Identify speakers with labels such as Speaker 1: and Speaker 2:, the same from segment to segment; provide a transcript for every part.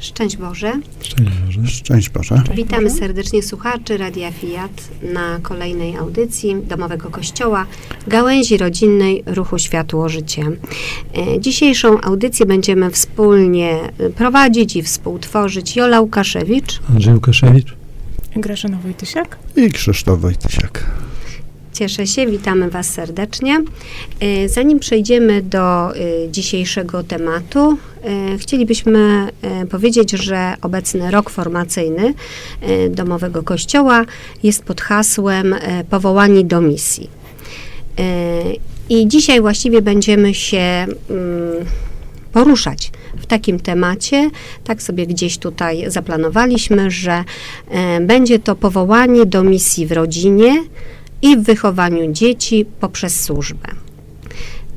Speaker 1: Szczęść Boże.
Speaker 2: Szczęść Boże.
Speaker 3: Szczęść Boże.
Speaker 1: Witamy serdecznie słuchaczy Radia Fiat na kolejnej audycji Domowego Kościoła Gałęzi Rodzinnej Ruchu Światło Życie. E, Dzisiejszą audycję będziemy wspólnie e, prowadzić i współtworzyć Jola Łukaszewicz.
Speaker 2: Andrzej Łukaszewicz.
Speaker 4: Grażyna Wojtysiak.
Speaker 3: I Krzysztof Wojtysiak.
Speaker 1: Cieszę się, witamy Was serdecznie. E, Zanim przejdziemy do e, dzisiejszego tematu, e, chcielibyśmy powiedzieć, że obecny rok formacyjny Domowego Kościoła jest pod hasłem Powołani do misji. I dzisiaj właściwie będziemy się mm, poruszać w takim temacie. Tak sobie gdzieś tutaj zaplanowaliśmy, że będzie to powołanie do misji w rodzinie i w wychowaniu dzieci poprzez służbę.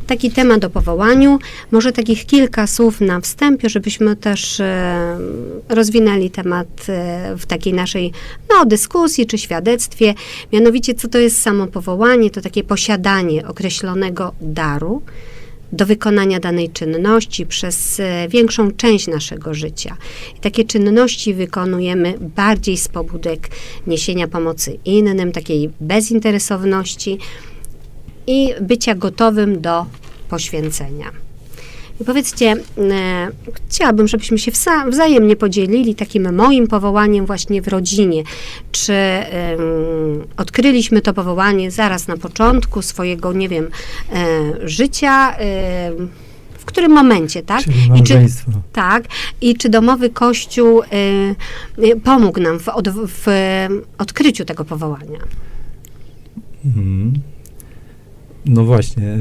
Speaker 1: Taki temat o powołaniu. Może takich kilka słów na wstępie, żebyśmy też e, rozwinęli temat e, w takiej naszej no, dyskusji czy świadectwie. Mianowicie, co to jest samo powołanie? To takie posiadanie określonego daru do wykonania danej czynności przez e, większą część naszego życia. I takie czynności wykonujemy bardziej z pobudek niesienia pomocy innym, takiej bezinteresowności i bycia gotowym do poświęcenia. I powiedzcie, e, chciałabym, żebyśmy się wsa- wzajemnie podzielili takim moim powołaniem właśnie w rodzinie. Czy em, odkryliśmy to powołanie zaraz na początku swojego, nie wiem, e, życia, em, w którym momencie, tak?
Speaker 2: Czyli
Speaker 1: I czy, tak. I czy domowy kościół y, y, pomógł nam w, od, w odkryciu tego powołania?
Speaker 2: Mhm. No właśnie. E,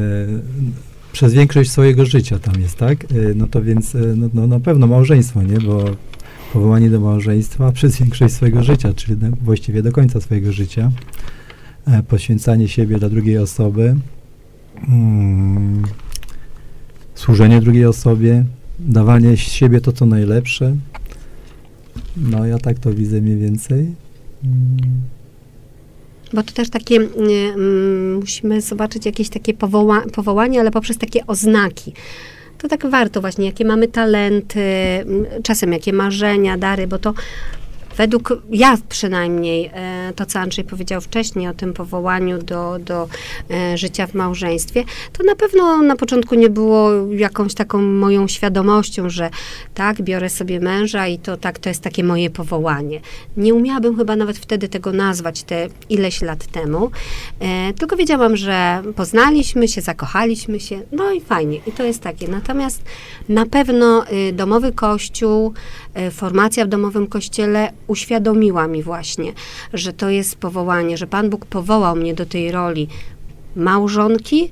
Speaker 2: przez większość swojego życia tam jest, tak? E, no to więc e, no, no, na pewno małżeństwo, nie? Bo powołanie do małżeństwa przez większość swojego życia, czyli właściwie do końca swojego życia. E, poświęcanie siebie dla drugiej osoby. Mm, służenie drugiej osobie. Dawanie z siebie to, co najlepsze. No ja tak to widzę mniej więcej. Mm.
Speaker 1: Bo to też takie, y, mm, musimy zobaczyć jakieś takie powoła, powołanie, ale poprzez takie oznaki. To tak warto właśnie, jakie mamy talenty, mm, czasem jakie marzenia, dary, bo to według, ja przynajmniej, e, to co Andrzej powiedział wcześniej o tym powołaniu do, do e, życia w małżeństwie, to na pewno na początku nie było jakąś taką moją świadomością, że tak, biorę sobie męża i to tak, to jest takie moje powołanie. Nie umiałabym chyba nawet wtedy tego nazwać, te ileś lat temu, e, tylko wiedziałam, że poznaliśmy się, zakochaliśmy się, no i fajnie, i to jest takie. Natomiast na pewno y, domowy kościół, y, formacja w domowym kościele uświadomiła mi właśnie, że to jest powołanie, że Pan Bóg powołał mnie do tej roli małżonki,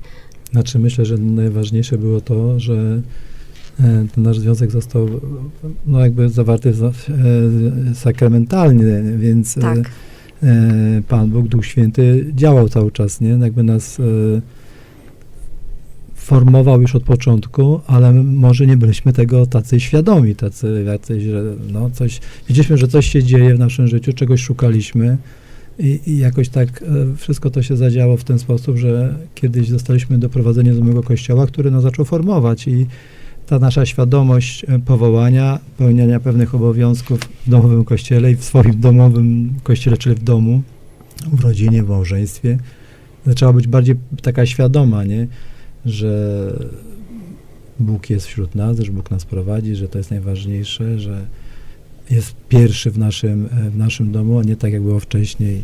Speaker 2: Znaczy myślę, że najważniejsze było to, że e, ten nasz związek został no jakby zawarty za- e, sakramentalnie, więc e,
Speaker 1: tak,
Speaker 2: Pan Bóg, Duch Święty działał cały czas, nie? Jakby nas formował już od początku, ale może nie byliśmy tego tacy świadomi, tacy jacyś, że no coś, widzieliśmy, że coś się dzieje w naszym życiu, czegoś szukaliśmy i, i jakoś tak e, wszystko to się zadziało w ten sposób, że kiedyś zostaliśmy doprowadzeni do mojego kościoła, który nas zaczął formować i ta nasza świadomość e, powołania, pełniania pewnych obowiązków w domowym kościele i w swoim domowym kościele, czyli w domu, w rodzinie, w małżeństwie, zaczęła być bardziej taka świadoma, nie? Że Bóg jest wśród nas, że Bóg nas prowadzi, że to jest najważniejsze, że jest pierwszy w naszym, e, w naszym domu, a nie tak jak było wcześniej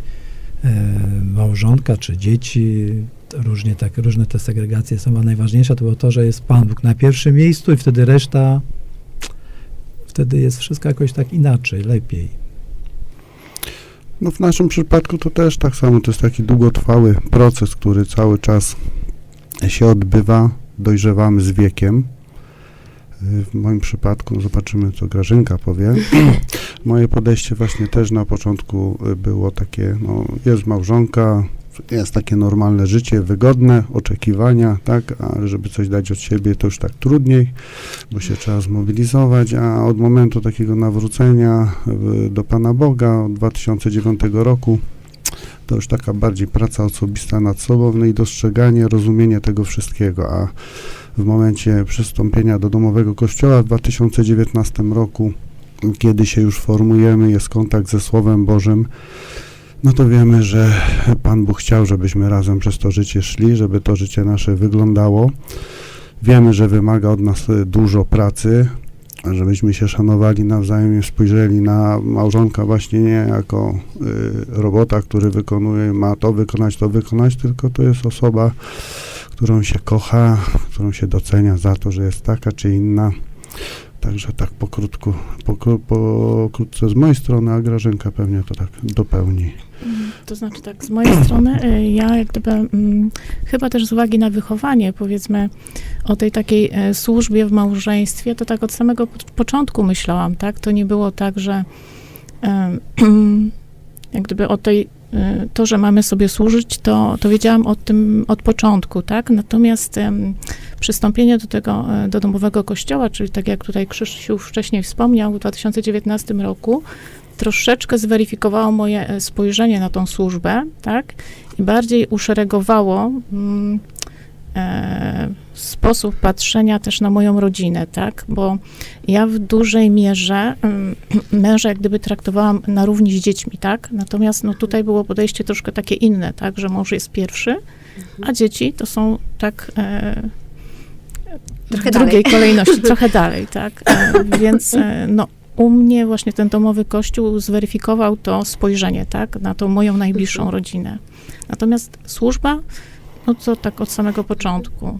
Speaker 2: e, małżonka czy dzieci. Różnie tak, różne te segregacje są, a najważniejsze to było to, że jest Pan Bóg na pierwszym miejscu i wtedy reszta, wtedy jest wszystko jakoś tak inaczej, lepiej.
Speaker 3: No w naszym przypadku to też tak samo, to jest taki długotrwały proces, który cały czas się odbywa, dojrzewamy z wiekiem. W moim przypadku, zobaczymy co Grażynka powie, moje podejście właśnie też na początku było takie, no jest małżonka, jest takie normalne życie, wygodne, oczekiwania, tak, a żeby coś dać od siebie to już tak trudniej, bo się trzeba zmobilizować, a od momentu takiego nawrócenia do Pana Boga od 2009 roku to już taka bardziej praca osobista nad sobą, no i dostrzeganie, rozumienie tego wszystkiego, a w momencie przystąpienia do domowego kościoła w 2019 roku kiedy się już formujemy, jest kontakt ze Słowem Bożym, no to wiemy, że Pan Bóg chciał, żebyśmy razem przez to życie szli, żeby to życie nasze wyglądało. Wiemy, że wymaga od nas y, dużo pracy, żebyśmy się szanowali nawzajem i spojrzeli na małżonka właśnie nie jako y, robota, który wykonuje, ma to wykonać, to wykonać, tylko to jest osoba, którą się kocha, którą się docenia za to, że jest taka czy inna. Także tak pokrótku, pokró- pokrótce z mojej strony, a Grażynka pewnie to tak dopełni.
Speaker 4: To znaczy tak, z mojej strony y, ja jak gdyby mm, chyba też z uwagi na wychowanie, powiedzmy o tej takiej e, służbie w małżeństwie, to tak od samego po- początku myślałam, tak? To nie było tak, że em, jak gdyby o tej, to, że mamy sobie służyć, to, to wiedziałam o tym od początku, tak? Natomiast em, przystąpienie do tego, e, do domowego kościoła, czyli tak jak tutaj Krzysiu wcześniej wspomniał, w 2019 roku, troszeczkę zweryfikowało moje e, spojrzenie na tą służbę, tak? I bardziej uszeregowało mm, sposób patrzenia też na moją rodzinę, tak? Bo ja w dużej mierze mm, męża jak gdyby traktowałam na równi z dziećmi, tak? Natomiast no tutaj było podejście troszkę takie inne, tak? Że mąż jest pierwszy, a dzieci to są tak e,
Speaker 1: Trochę
Speaker 4: w drugiej
Speaker 1: dalej.
Speaker 4: kolejności, trochę dalej, tak? E, więc e, no, u mnie właśnie ten domowy kościół zweryfikował to spojrzenie, tak? Na tą moją najbliższą
Speaker 1: Mhm.
Speaker 4: rodzinę. Natomiast służba, no to tak od samego początku.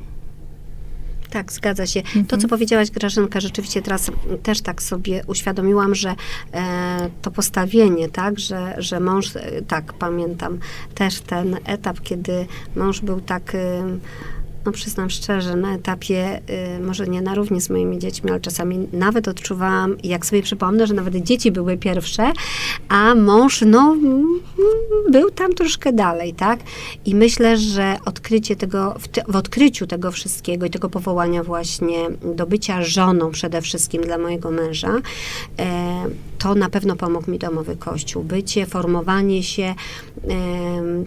Speaker 1: Tak, zgadza się. To,
Speaker 4: Mhm.
Speaker 1: co powiedziałaś, Grażynka, rzeczywiście teraz też tak sobie uświadomiłam, że e, to postawienie, tak, że, że mąż, e, tak, pamiętam też ten etap, kiedy mąż był tak, e, no przyznam szczerze, na etapie, e, może nie na równi z moimi dziećmi, ale czasami nawet odczuwałam, jak sobie przypomnę, że nawet dzieci były pierwsze, a mąż, no, mm, był tam troszkę dalej, tak? I myślę, że odkrycie tego, w, w odkryciu tego wszystkiego i tego powołania właśnie do bycia żoną przede wszystkim dla mojego męża, e, to na pewno pomógł mi domowy kościół. Bycie, formowanie się, e,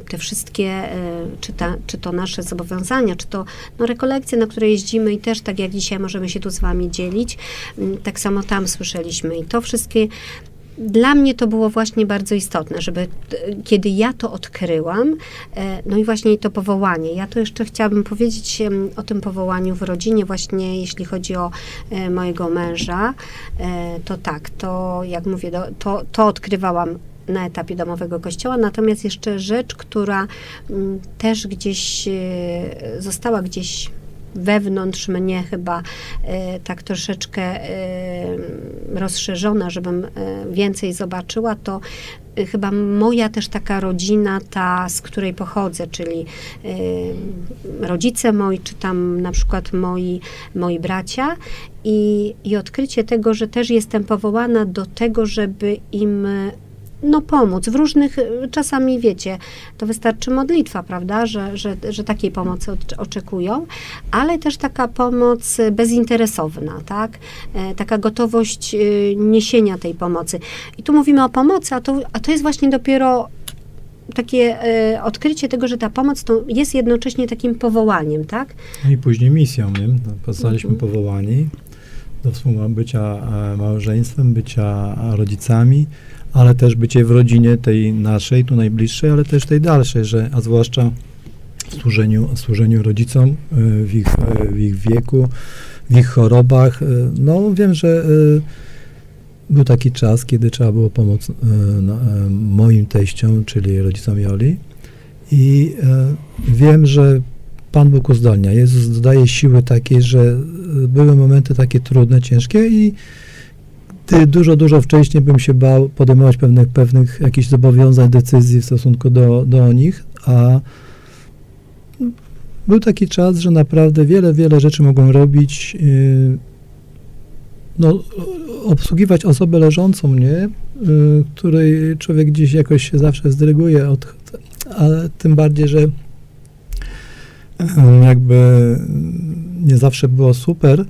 Speaker 1: te wszystkie, e, czy, ta, czy to nasze zobowiązania, czy to no, rekolekcje, na które jeździmy i też tak jak dzisiaj możemy się tu z wami dzielić, m, tak samo tam słyszeliśmy i to wszystkie. Dla mnie to było właśnie bardzo istotne, żeby t- kiedy ja to odkryłam, e, no i właśnie to powołanie. Ja to jeszcze chciałabym powiedzieć o tym powołaniu w rodzinie, właśnie jeśli chodzi o e, mojego męża, e, to tak, to jak mówię, to, to odkrywałam na etapie domowego kościoła, natomiast jeszcze rzecz, która mm, też gdzieś e, została gdzieś wewnątrz mnie chyba e, tak troszeczkę e, rozszerzona, żebym więcej zobaczyła, to chyba moja też taka rodzina, ta z której pochodzę, czyli rodzice moi, czy tam na przykład moi, moi bracia. I, i odkrycie tego, że też jestem powołana do tego, żeby im no pomóc w różnych, e, czasami wiecie, to wystarczy modlitwa, prawda, że, że, że takiej pomocy oczekują, ale też taka pomoc bezinteresowna, tak, E, taka gotowość e, niesienia tej pomocy. I tu mówimy o pomocy, a to, a to jest właśnie dopiero takie e, odkrycie tego, że ta pomoc to jest jednocześnie takim powołaniem, tak?
Speaker 2: No i później misją, nie? No, Zostaliśmy
Speaker 1: Mhm.
Speaker 2: powołani do współbycia e, małżeństwem, bycia rodzicami, ale też bycie w rodzinie tej naszej, tu najbliższej, ale też tej dalszej, że, a zwłaszcza w służeniu, służeniu rodzicom e, w ich, e, w ich wieku, w ich chorobach. E, No wiem, że był taki czas, kiedy trzeba było pomóc moim teściom, czyli rodzicom Joli i wiem, że Pan Bóg uzdolnia. Jezus daje siły takie, że były momenty takie trudne, ciężkie i dużo, dużo wcześniej bym się bał podejmować pewnych, pewnych jakichś zobowiązań, decyzji w stosunku do, do nich, a był taki czas, że naprawdę wiele, wiele rzeczy mogłem robić, yy, no, obsługiwać osobę leżącą, nie? Yy, której człowiek gdzieś jakoś się zawsze zdryguje, od, ale tym bardziej, że em, jakby nie zawsze było super,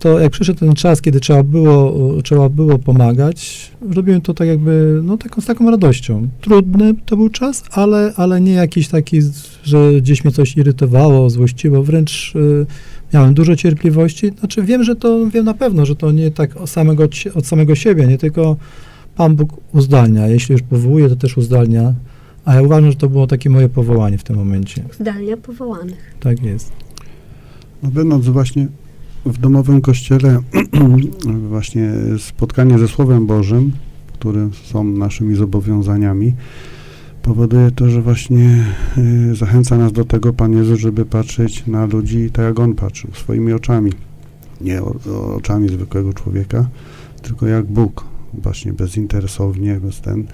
Speaker 2: to jak przyszedł ten czas, kiedy trzeba było, trzeba było pomagać, robiłem to tak jakby, no taką, z taką radością. Trudny to był czas, ale, ale nie jakiś taki, że gdzieś mnie coś irytowało, złościło, wręcz y, miałem dużo cierpliwości. Znaczy wiem, że to, wiem na pewno, że to nie tak od samego, od samego siebie, nie tylko Pan Bóg uzdalnia. Jeśli już powołuje, to też uzdalnia. A ja uważam, że to było takie moje powołanie w tym momencie.
Speaker 1: Zdalnie powołanych.
Speaker 2: Tak jest.
Speaker 3: No będąc właśnie w domowym kościele, właśnie spotkanie ze Słowem Bożym, które są naszymi zobowiązaniami, powoduje to, że właśnie y, zachęca nas do tego Pan Jezus, żeby patrzeć na ludzi tak, jak On patrzył, swoimi oczami. Nie oczami zwykłego człowieka, tylko jak Bóg, właśnie bezinteresownie, bez ten,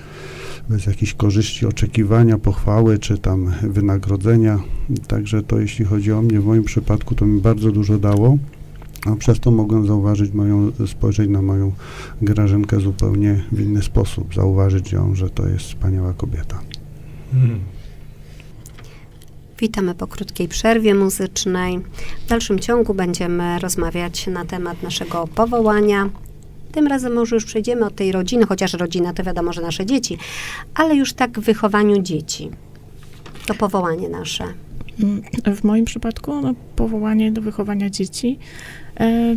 Speaker 3: bez jakichś korzyści, oczekiwania, pochwały, czy tam wynagrodzenia. Także to jeśli chodzi o mnie, w moim przypadku to mi bardzo dużo dało, a przez to mogłem zauważyć moją, spojrzeć na moją Grażynkę zupełnie w inny sposób, zauważyć ją, że to jest wspaniała kobieta.
Speaker 1: Witamy po krótkiej przerwie muzycznej. W dalszym ciągu będziemy rozmawiać na temat naszego powołania. Tym razem może już przejdziemy od tej rodziny, chociaż rodzina to wiadomo, że nasze dzieci, ale już tak w wychowaniu dzieci. To powołanie nasze.
Speaker 4: W moim przypadku no, powołanie do wychowania dzieci, e,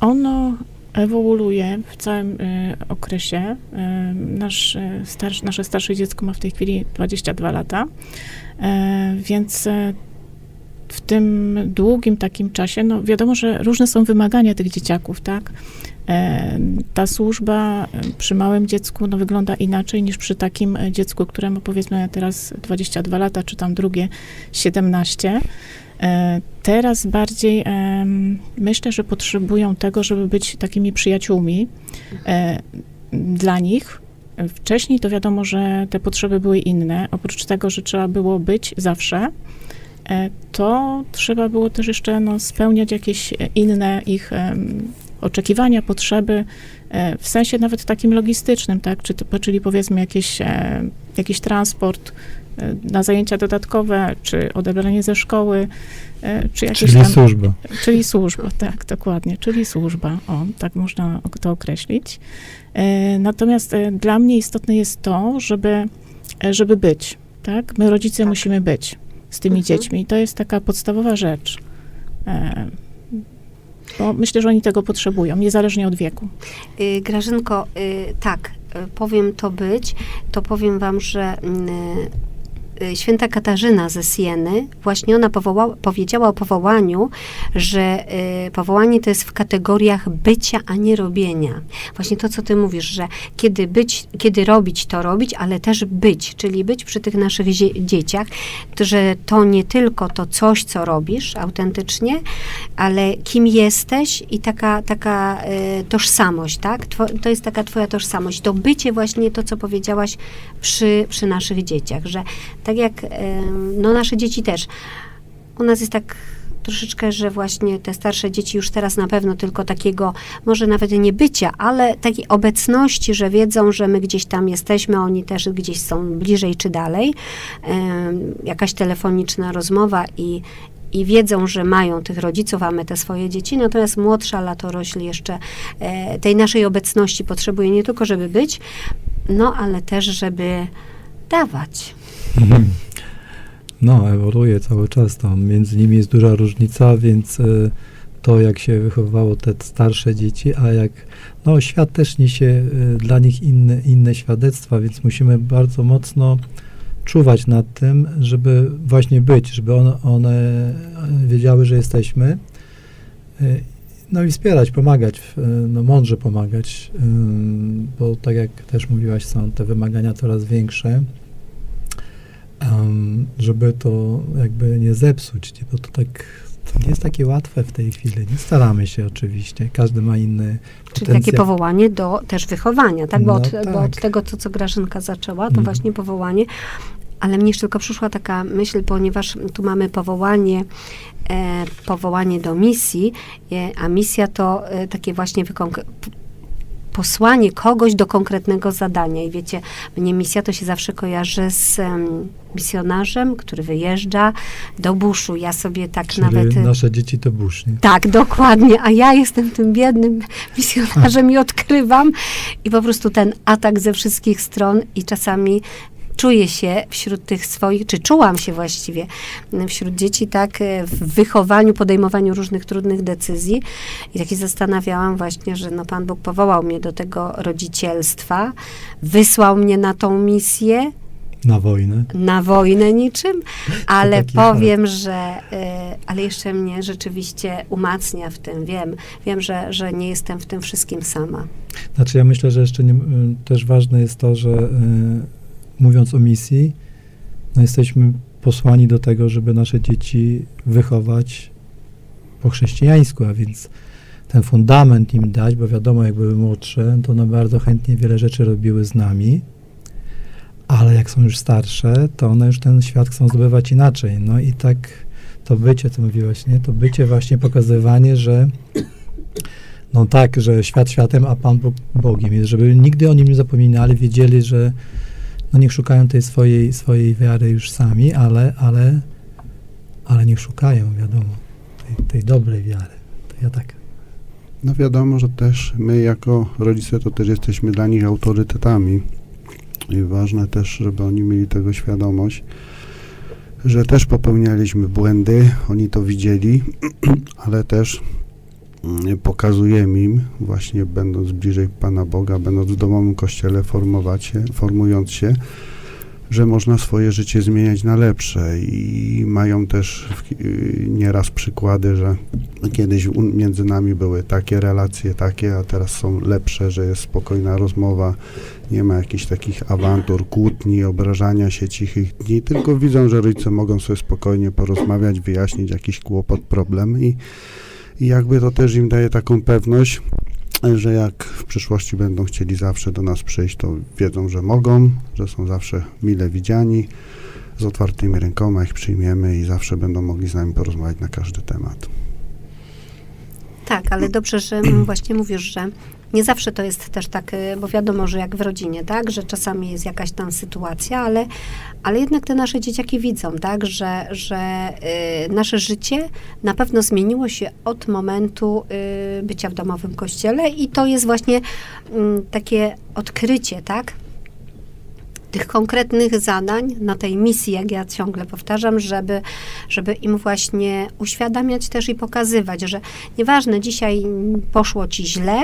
Speaker 4: ono ewoluuje w całym e, okresie. E, nasz, starszy, nasze starsze dziecko ma w tej chwili 22 lata, więc w tym długim takim czasie, no wiadomo, że różne są wymagania tych dzieciaków, tak? E, Ta służba e, przy małym dziecku no, wygląda inaczej niż przy takim e, dziecku, które ma powiedzmy teraz 22 lata, czy tam drugie 17. E, Teraz bardziej myślę, że potrzebują tego, żeby być takimi przyjaciółmi dla nich. Wcześniej to wiadomo, że te potrzeby były inne. Oprócz tego, że trzeba było być zawsze, to trzeba było też jeszcze no, spełniać jakieś e, inne ich oczekiwania, potrzeby, e, w sensie nawet takim logistycznym, tak? Czy, to- czyli powiedzmy jakieś, e, jakiś transport e, na zajęcia dodatkowe, czy odebranie ze szkoły, e, czy jakieś
Speaker 2: Czyli
Speaker 4: tam...
Speaker 2: służba.
Speaker 4: Czyli służba, tak, dokładnie, czyli służba, o, tak można to określić. E, Natomiast e, dla mnie istotne jest to, żeby, e, żeby być, tak? My rodzice
Speaker 1: Tak.
Speaker 4: musimy być z tymi
Speaker 1: Mhm.
Speaker 4: dziećmi. To jest taka podstawowa rzecz. E, Bo myślę, że oni tego potrzebują, niezależnie od wieku.
Speaker 1: Y, Grażynko, y, tak, y, powiem to być, to powiem wam, że y, święta Katarzyna ze Sieny, właśnie ona powoła, powiedziała o powołaniu, że y, powołanie to jest w kategoriach bycia, a nie robienia. Właśnie to, co ty mówisz, że kiedy być, kiedy robić, to robić, ale też być, czyli być przy tych naszych zie- dzieciach, że to nie tylko to coś, co robisz autentycznie, ale kim jesteś i taka, taka y, tożsamość, tak? To jest taka twoja tożsamość. To bycie właśnie to, co powiedziałaś przy, przy naszych dzieciach, że tak jak, y, no nasze dzieci też, u nas jest tak troszeczkę, że właśnie te starsze dzieci już teraz na pewno tylko takiego, może nawet nie bycia, ale takiej obecności, że wiedzą, że my gdzieś tam jesteśmy, oni też gdzieś są bliżej czy dalej. Jakaś telefoniczna rozmowa i, i wiedzą, że mają tych rodziców, a my te swoje dzieci, natomiast młodsza latorośl jeszcze e, tej naszej obecności potrzebuje nie tylko, żeby być, no ale też, żeby dawać.
Speaker 2: Mhm. No, ewoluuje cały czas tam. Między nimi jest duża różnica, więc y, to, jak się wychowywało te starsze dzieci, a jak, no, świat też niesie y, dla nich inne, inne świadectwa, więc musimy bardzo mocno czuwać nad tym, żeby właśnie być, żeby one, one y, wiedziały, że jesteśmy. Y, No i wspierać, pomagać, no mądrze pomagać, bo tak jak też mówiłaś, są te wymagania coraz większe żeby to jakby nie zepsuć, bo to tak to nie jest takie łatwe w tej chwili. Nie staramy się oczywiście, każdy ma inny
Speaker 1: Czyli
Speaker 2: potencjał.
Speaker 1: takie powołanie do też wychowania, tak? Bo,
Speaker 2: No
Speaker 1: od,
Speaker 2: tak.
Speaker 1: bo od tego, to, co Grażynka zaczęła, to
Speaker 2: Mhm.
Speaker 1: właśnie powołanie. Ale mnie tylko przyszła taka myśl, ponieważ tu mamy powołanie, e, powołanie do misji, e, a misja to e, takie właśnie posłanie kogoś do konkretnego zadania. I wiecie, mnie misja to się zawsze kojarzy z em, misjonarzem, który wyjeżdża do buszu. Ja sobie tak
Speaker 2: Czyli
Speaker 1: nawet... e,
Speaker 2: nasze dzieci to burz, nie?
Speaker 1: tak, dokładnie. A ja jestem tym biednym misjonarzem i odkrywam. I po prostu ten atak ze wszystkich stron i czasami czuję się wśród tych swoich, czy czułam się właściwie wśród dzieci tak e, w wychowaniu, podejmowaniu różnych trudnych decyzji i tak się zastanawiałam właśnie, że no Pan Bóg powołał mnie do tego rodzicielstwa, wysłał mnie na tą misję,
Speaker 2: Na wojnę.
Speaker 1: na wojnę niczym, ale powiem, że y, ale jeszcze mnie rzeczywiście umacnia w tym. Wiem, wiem, że, że nie jestem w tym wszystkim sama.
Speaker 2: Znaczy ja myślę, że jeszcze nie, też ważne jest to, że y, mówiąc o misji, no jesteśmy posłani do tego, żeby nasze dzieci wychować po chrześcijańsku, a więc ten fundament im dać, bo wiadomo, jak były młodsze, to one bardzo chętnie wiele rzeczy robiły z nami, ale jak są już starsze, to one już ten świat chcą zdobywać inaczej. No i tak to bycie, co mówiłaś, nie? To bycie właśnie pokazywanie, że no tak, że świat światem, a Pan Bóg Bogiem jest, żeby nigdy o nim nie zapominali, wiedzieli, że no niech szukają tej swojej, swojej wiary już sami, ale, ale, ale niech szukają, wiadomo, tej, tej dobrej wiary. To ja tak.
Speaker 3: No wiadomo, że też my jako rodzice to też jesteśmy dla nich autorytetami i ważne też, żeby oni mieli tego świadomość, że też popełnialiśmy błędy, oni to widzieli, ale też mm, pokazujemy im, właśnie będąc bliżej Pana Boga, będąc w domowym kościele, formować się, formując się, że można swoje życie zmieniać na lepsze. I mają też y, nieraz przykłady, że kiedyś między nami były takie relacje, takie, a teraz są lepsze, że jest spokojna rozmowa, nie ma jakichś takich awantur, kłótni, obrażania się, cichych dni, tylko widzą, że rodzice mogą sobie spokojnie porozmawiać, wyjaśnić jakiś kłopot, problem i, i jakby to też im daje taką pewność, że jak w przyszłości będą chcieli zawsze do nas przyjść, to wiedzą, że mogą, że są zawsze mile widziani, z otwartymi rękoma ich przyjmiemy i zawsze będą mogli z nami porozmawiać na każdy temat.
Speaker 1: Tak, ale dobrze, że właśnie mówisz, że nie zawsze to jest też tak, y, bo wiadomo, że jak w rodzinie, tak, że czasami jest jakaś tam sytuacja, ale, ale jednak te nasze dzieciaki widzą, tak, że, że y, nasze życie na pewno zmieniło się od momentu y, bycia w domowym kościele i to jest właśnie mm, takie odkrycie, tak, tych konkretnych zadań na tej misji, jak ja ciągle powtarzam, żeby, żeby im właśnie uświadamiać też i pokazywać, że nieważne, dzisiaj poszło ci źle,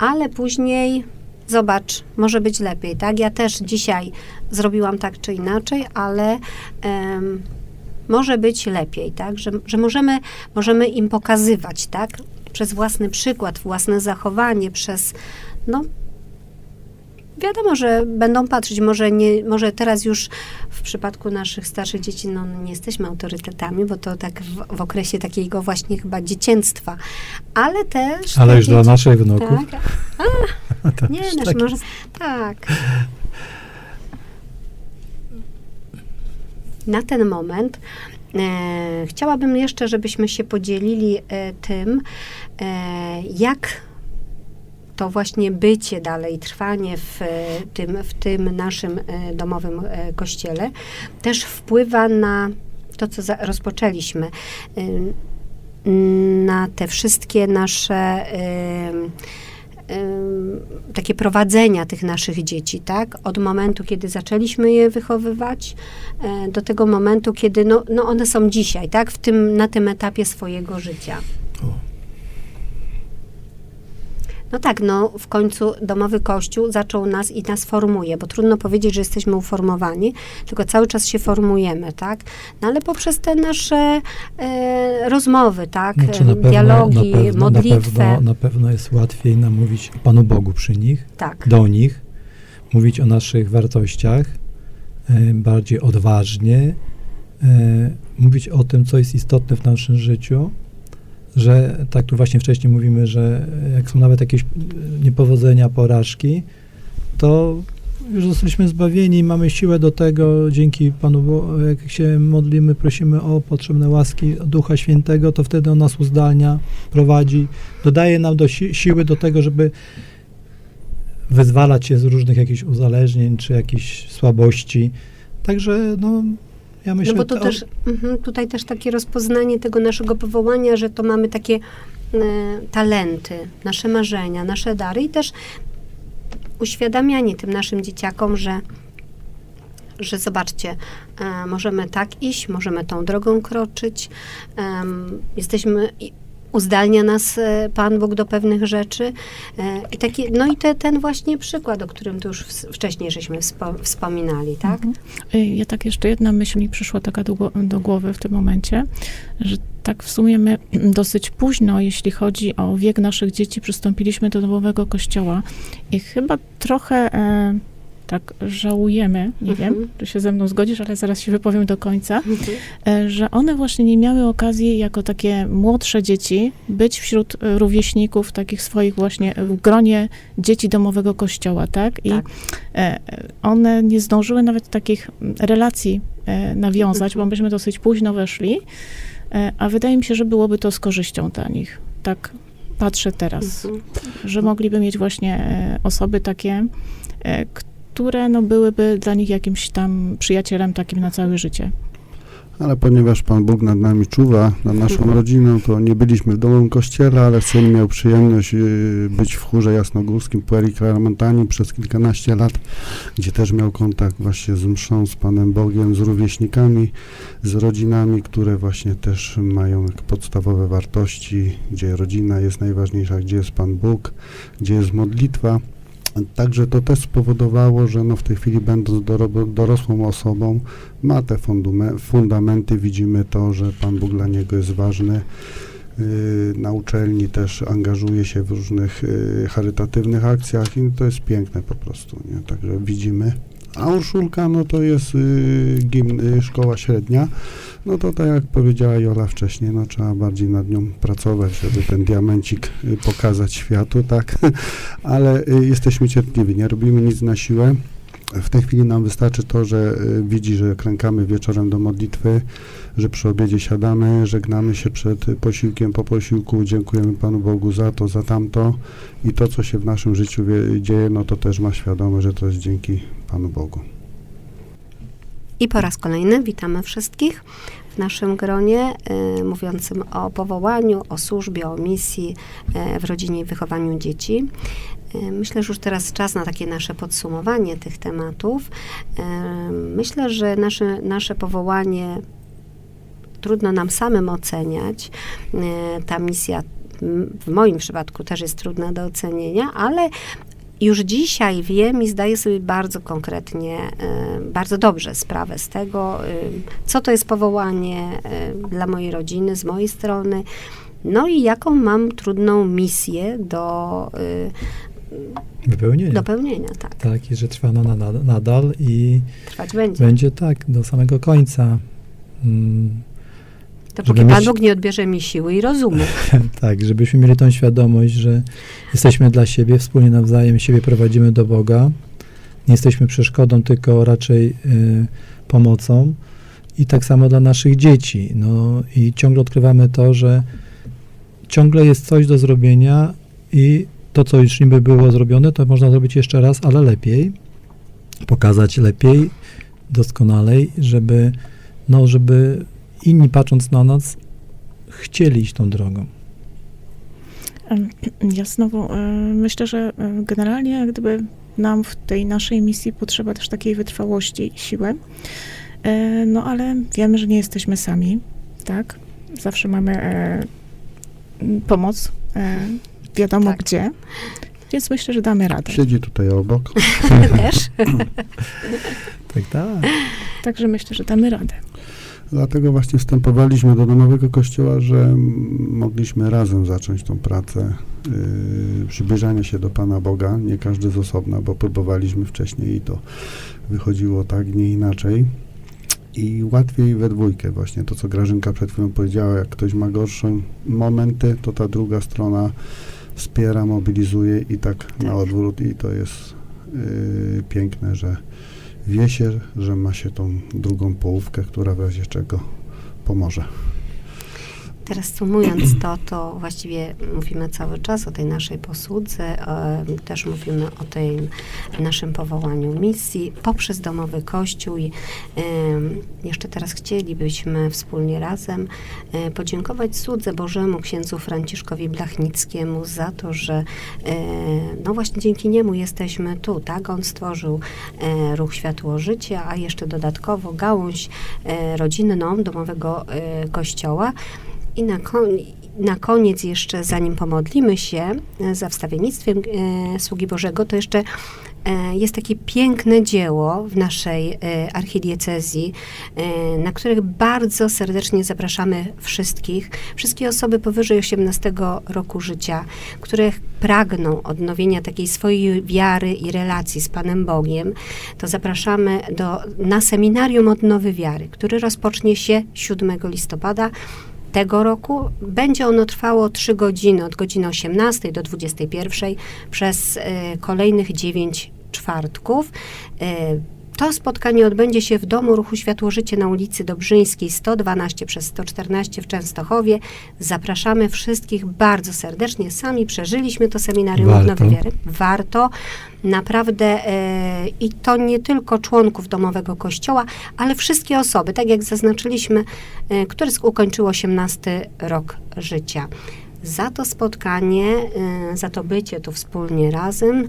Speaker 1: ale później zobacz, może być lepiej, tak? Ja też dzisiaj zrobiłam tak czy inaczej, ale em, może być lepiej, tak? Że, że możemy, możemy im pokazywać, tak? Przez własny przykład, własne zachowanie, przez, no, wiadomo, że będą patrzeć, może, nie, może teraz już w przypadku naszych starszych dzieci, no nie jesteśmy autorytetami, bo to tak w, w okresie takiego właśnie chyba dziecięctwa, ale też...
Speaker 2: Ale już dla
Speaker 1: dzieci-
Speaker 2: naszych wnuków.
Speaker 1: Tak,
Speaker 2: to
Speaker 1: nie, nasz
Speaker 2: tak
Speaker 1: może, tak. Na ten moment e, chciałabym jeszcze, żebyśmy się podzielili e, tym, e, jak to właśnie bycie dalej, trwanie w e, tym, w tym naszym e, domowym e, kościele też wpływa na to, co za, rozpoczęliśmy, na te wszystkie nasze takie prowadzenia tych naszych dzieci, tak? Od momentu, kiedy zaczęliśmy je wychowywać, do tego momentu, kiedy no, no one są dzisiaj, tak? W tym, na tym etapie swojego życia.
Speaker 2: O.
Speaker 1: No tak, no w końcu domowy kościół zaczął nas i nas formuje, bo trudno powiedzieć, że jesteśmy uformowani, tylko cały czas się formujemy, tak? No ale poprzez te nasze e, rozmowy, tak?
Speaker 2: Znaczy na pewno,
Speaker 1: Dialogi,
Speaker 2: na pewno,
Speaker 1: modlitwę.
Speaker 2: Na pewno, na pewno jest łatwiej nam mówić o Panu Bogu przy nich,
Speaker 1: Tak.
Speaker 2: do nich, mówić o naszych wartościach e, bardziej odważnie, e, mówić o tym, co jest istotne w naszym życiu, że tak tu właśnie wcześniej mówimy, że jak są nawet jakieś e, niepowodzenia, porażki, to już zostaliśmy zbawieni i mamy siłę do tego, dzięki Panu, Bo- jak się modlimy, prosimy o potrzebne łaski Ducha Świętego, to wtedy On nas uzdalnia, prowadzi, dodaje nam do si- siły do tego, żeby wyzwalać się z różnych jakichś uzależnień, czy jakichś słabości. Także, no, ja myślę...
Speaker 1: no bo to
Speaker 2: to-
Speaker 1: też, mhm, tutaj też takie rozpoznanie tego naszego powołania, że to mamy takie e, talenty, nasze marzenia, nasze dary i też uświadamianie tym naszym dzieciakom, że, że zobaczcie, e, możemy tak iść, możemy tą drogą kroczyć, em, jesteśmy, uzdalnia nas e, Pan Bóg do pewnych rzeczy. E, I taki, no i te, ten właśnie przykład, o którym tu już wcześniej żeśmy wspo, wspominali, tak?
Speaker 4: Mhm. Y, Ja tak jeszcze jedna myśl mi przyszła taka do, do głowy w tym momencie, że tak w sumie my dosyć późno, jeśli chodzi o wiek naszych dzieci, przystąpiliśmy do domowego kościoła i chyba trochę e, tak żałujemy, nie
Speaker 1: Mhm.
Speaker 4: wiem, czy się ze mną zgodzisz, ale zaraz się wypowiem do końca,
Speaker 1: Mhm.
Speaker 4: e, że one właśnie nie miały okazji jako takie młodsze dzieci być wśród e, rówieśników, takich swoich właśnie w gronie dzieci domowego kościoła, tak? I
Speaker 1: Tak.
Speaker 4: e, one nie zdążyły nawet takich relacji nawiązać, bo myśmy dosyć późno weszli, a wydaje mi się, że byłoby to z korzyścią dla nich. Tak patrzę teraz,
Speaker 1: Mhm.
Speaker 4: że mogliby mieć właśnie osoby takie, e, które no, byłyby dla nich jakimś tam przyjacielem takim na całe życie.
Speaker 3: Ale ponieważ Pan Bóg nad nami czuwa, nad naszą rodziną, to nie byliśmy w domowym kościele, ale syn miał przyjemność y, być w chórze jasnogórskim Pueri Claramontani przez kilkanaście lat, gdzie też miał kontakt właśnie z mszą, z Panem Bogiem, z rówieśnikami, z rodzinami, które właśnie też mają podstawowe wartości, gdzie rodzina jest najważniejsza, gdzie jest Pan Bóg, gdzie jest modlitwa. Także to też spowodowało, że no w tej chwili będąc doro- dorosłą osobą, ma te fundamenty, widzimy to, że Pan Bóg dla niego jest ważny. Yy, na uczelni też angażuje się w różnych yy, charytatywnych akcjach i to jest piękne po prostu, nie? Także widzimy. A Urszulka, no to jest yy, gim, yy, szkoła średnia, no to tak jak powiedziała Jola wcześniej, no trzeba bardziej nad nią pracować, żeby ten diamencik yy, pokazać światu, tak? Ale yy, jesteśmy cierpliwi, nie robimy nic na siłę. W tej chwili nam wystarczy to, że y, widzi, że krękamy wieczorem do modlitwy, że przy obiedzie siadamy, żegnamy się przed posiłkiem, po posiłku, dziękujemy Panu Bogu za to, za tamto i to, co się w naszym życiu wie, dzieje, no to też ma świadomość, że to jest dzięki Panu Bogu.
Speaker 1: I po raz kolejny witamy wszystkich w naszym gronie e, mówiącym o powołaniu, o służbie, o misji e, w rodzinie i wychowaniu dzieci. E, myślę, że już teraz czas na takie nasze podsumowanie tych tematów. E, myślę, że nasze, nasze powołanie trudno nam samym oceniać. E, ta misja w moim przypadku też jest trudna do ocenienia, ale już dzisiaj wiem i zdaję sobie bardzo konkretnie, e, bardzo dobrze sprawę z tego, e, co to jest powołanie e, dla mojej rodziny, z mojej strony, no i jaką mam trudną misję do, e,
Speaker 2: Wypełnienie.
Speaker 1: do pełnienia, tak,
Speaker 2: Tak, i że trwa ona nad- nadal i
Speaker 1: trwać będzie.
Speaker 2: będzie tak do samego końca. Mm,
Speaker 1: Dopóki Pan Bóg nie odbierze mi siły i rozumu.
Speaker 2: tak, żebyśmy mieli tą świadomość, że jesteśmy dla siebie, wspólnie nawzajem siebie prowadzimy do Boga. Nie jesteśmy przeszkodą, tylko raczej y, pomocą. I tak samo dla naszych dzieci. No i ciągle odkrywamy to, że ciągle jest coś do zrobienia i to, co już niby było zrobione, to można zrobić jeszcze raz, ale lepiej. Pokazać lepiej, doskonalej, żeby, no, żeby inni patrząc na nas, chcieli iść tą drogą.
Speaker 4: Ja znowu e, myślę, że e, generalnie jak gdyby nam w tej naszej misji potrzeba też takiej wytrwałości i siły. E, No ale wiemy, że nie jesteśmy sami, tak? Zawsze mamy e, pomoc, e, wiadomo
Speaker 1: Tak.
Speaker 4: gdzie, więc myślę, że damy radę.
Speaker 3: Siedzi tutaj obok.
Speaker 1: Też.
Speaker 2: Tak, tak.
Speaker 4: Także myślę, że damy radę.
Speaker 3: Dlatego właśnie wstępowaliśmy do domowego kościoła, że mogliśmy razem zacząć tą pracę yy, przybliżania się do Pana Boga, nie każdy z osobna, bo próbowaliśmy wcześniej i to wychodziło tak, nie inaczej. I łatwiej we dwójkę właśnie, to co Grażynka przed chwilą powiedziała, jak ktoś ma gorsze momenty, to ta druga strona wspiera, mobilizuje i tak, na odwrót. I to jest yy, piękne, że wie się, że ma się tą drugą połówkę, która w razie czego pomoże.
Speaker 1: Teraz sumując to, to właściwie mówimy cały czas o tej naszej posłudze, e, też mówimy o tej naszym powołaniu misji poprzez domowy kościół i jeszcze teraz chcielibyśmy wspólnie razem e, podziękować słudze Bożemu księdzu Franciszkowi Blachnickiemu za to, że e, no właśnie dzięki niemu jesteśmy tu, tak? On stworzył ruch Światło Życia, a jeszcze dodatkowo gałąź rodzinną domowego kościoła. I na, kon- na koniec jeszcze, zanim pomodlimy się e, za wstawiennictwem e, sługi Bożego, to jeszcze e, jest takie piękne dzieło w naszej e, archidiecezji, e, na których bardzo serdecznie zapraszamy wszystkich, wszystkie osoby powyżej 18 roku życia, które pragną odnowienia takiej swojej wiary i relacji z Panem Bogiem, to zapraszamy do, na seminarium Odnowy Wiary, który rozpocznie się 7 listopada tego roku. Będzie ono trwało 3 godziny, od godziny 18 do 21 przez e, kolejnych 9 czwartków. E, to spotkanie odbędzie się w Domu Ruchu Światło Życie na ulicy Dobrzyńskiej 112 przez 114 w Częstochowie. Zapraszamy wszystkich bardzo serdecznie. Sami przeżyliśmy to seminarium
Speaker 2: Warto.
Speaker 1: Odnowy Wiary. Warto. Naprawdę e, i to nie tylko członków domowego kościoła, ale wszystkie osoby, tak jak zaznaczyliśmy, e, które ukończyły 18 rok życia. Za to spotkanie, e, za to bycie tu wspólnie razem,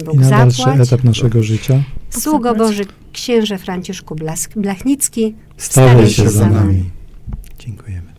Speaker 2: I
Speaker 1: Bóg
Speaker 2: na dalszy
Speaker 1: zapłać.
Speaker 2: etap naszego życia
Speaker 1: Sługo Boży, księże Franciszku Blachnicki,
Speaker 2: stawaj się za nami. Dziękujemy.